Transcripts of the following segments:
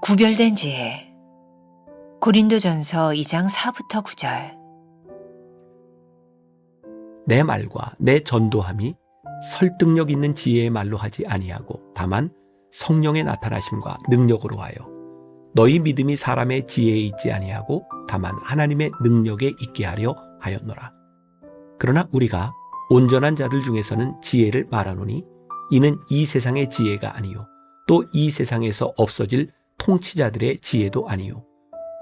구별된 지혜. 고린도전서 2장 4부터 9절. 내 말과 내 전도함이 설득력 있는 지혜의 말로 하지 아니하고 다만 성령의 나타나심과 능력으로 하여 너희 믿음이 사람의 지혜에 있지 아니하고 다만 하나님의 능력에 있게 하려 하였노라. 그러나 우리가 온전한 자들 중에서는 지혜를 말하노니 이는 이 세상의 지혜가 아니요 또 이 세상에서 없어질 통치자들의 지혜도 아니요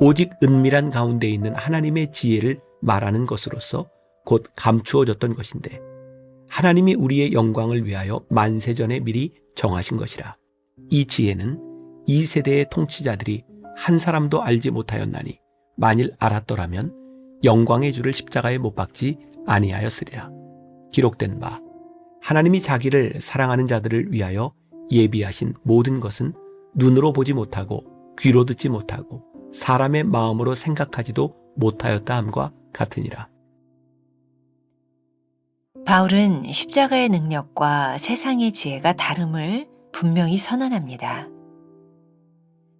오직 은밀한 가운데 있는 하나님의 지혜를 말하는 것으로서 곧 감추어졌던 것인데 하나님이 우리의 영광을 위하여 만세 전에 미리 정하신 것이라. 이 지혜는 이 세대의 통치자들이 한 사람도 알지 못하였나니 만일 알았더라면 영광의 주를 십자가에 못 박지 아니하였으리라. 기록된 바 하나님이 자기를 사랑하는 자들을 위하여 예비하신 모든 것은 눈으로 보지 못하고 귀로 듣지 못하고 사람의 마음으로 생각하지도 못하였다 함과 같으니라. 바울은 십자가의 능력과 세상의 지혜가 다름을 분명히 선언합니다.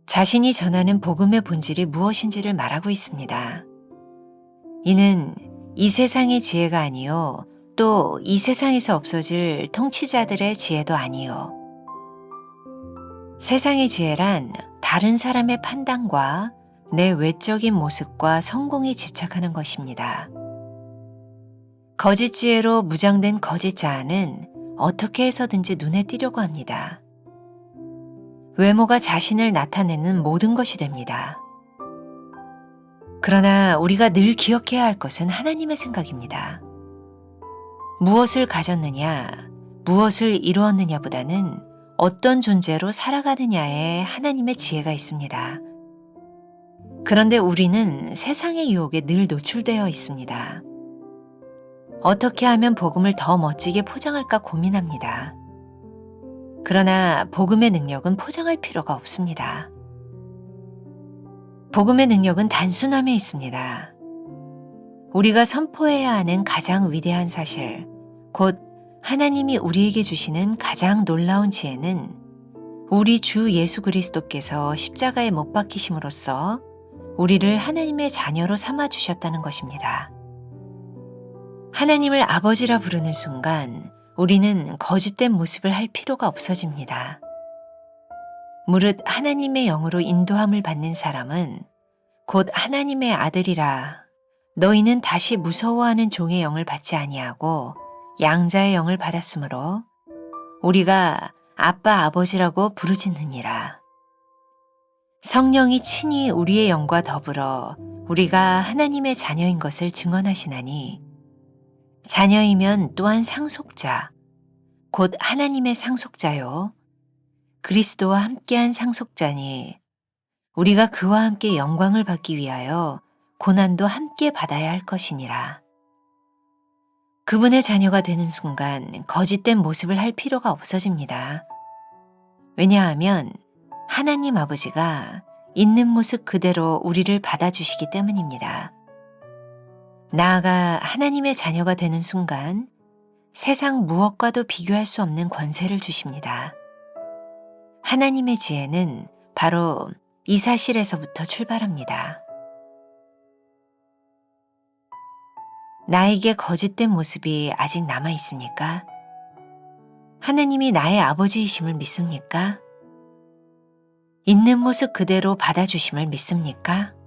자신이 전하는 복음의 본질이 무엇인지를 말하고 있습니다. 이는 이 세상의 지혜가 아니요, 또 이 세상에서 없어질 통치자들의 지혜도 아니요. 세상의 지혜란 다른 사람의 판단과 내 외적인 모습과 성공에 집착하는 것입니다. 거짓 지혜로 무장된 거짓 자아는 어떻게 해서든지 눈에 띄려고 합니다. 외모가 자신을 나타내는 모든 것이 됩니다. 그러나 우리가 늘 기억해야 할 것은 하나님의 생각입니다. 무엇을 가졌느냐, 무엇을 이루었느냐보다는 어떤 존재로 살아가느냐에 하나님의 지혜가 있습니다. 그런데 우리는 세상의 유혹에 늘 노출되어 있습니다. 어떻게 하면 복음을 더 멋지게 포장할까 고민합니다. 그러나 복음의 능력은 포장할 필요가 없습니다. 복음의 능력은 단순함에 있습니다. 우리가 선포해야 하는 가장 위대한 사실, 곧 하나님이 우리에게 주시는 가장 놀라운 지혜는 우리 주 예수 그리스도께서 십자가에 못 박히심으로써 우리를 하나님의 자녀로 삼아 주셨다는 것입니다. 하나님을 아버지라 부르는 순간 우리는 거짓된 모습을 할 필요가 없어집니다. 무릇 하나님의 영으로 인도함을 받는 사람은 곧 하나님의 아들이라 너희는 다시 무서워하는 종의 영을 받지 아니하고 양자의 영을 받았으므로 우리가 아빠 아버지라고 부르짖느니라. 성령이 친히 우리의 영과 더불어 우리가 하나님의 자녀인 것을 증언하시나니 자녀이면 또한 상속자, 곧 하나님의 상속자요. 그리스도와 함께한 상속자니 우리가 그와 함께 영광을 받기 위하여 고난도 함께 받아야 할 것이니라. 그분의 자녀가 되는 순간 거짓된 모습을 할 필요가 없어집니다. 왜냐하면 하나님 아버지가 있는 모습 그대로 우리를 받아주시기 때문입니다. 나아가 하나님의 자녀가 되는 순간 세상 무엇과도 비교할 수 없는 권세를 주십니다. 하나님의 지혜는 바로 이 사실에서부터 출발합니다. 나에게 거짓된 모습이 아직 남아 있습니까? 하나님이 나의 아버지이심을 믿습니까? 있는 모습 그대로 받아주심을 믿습니까?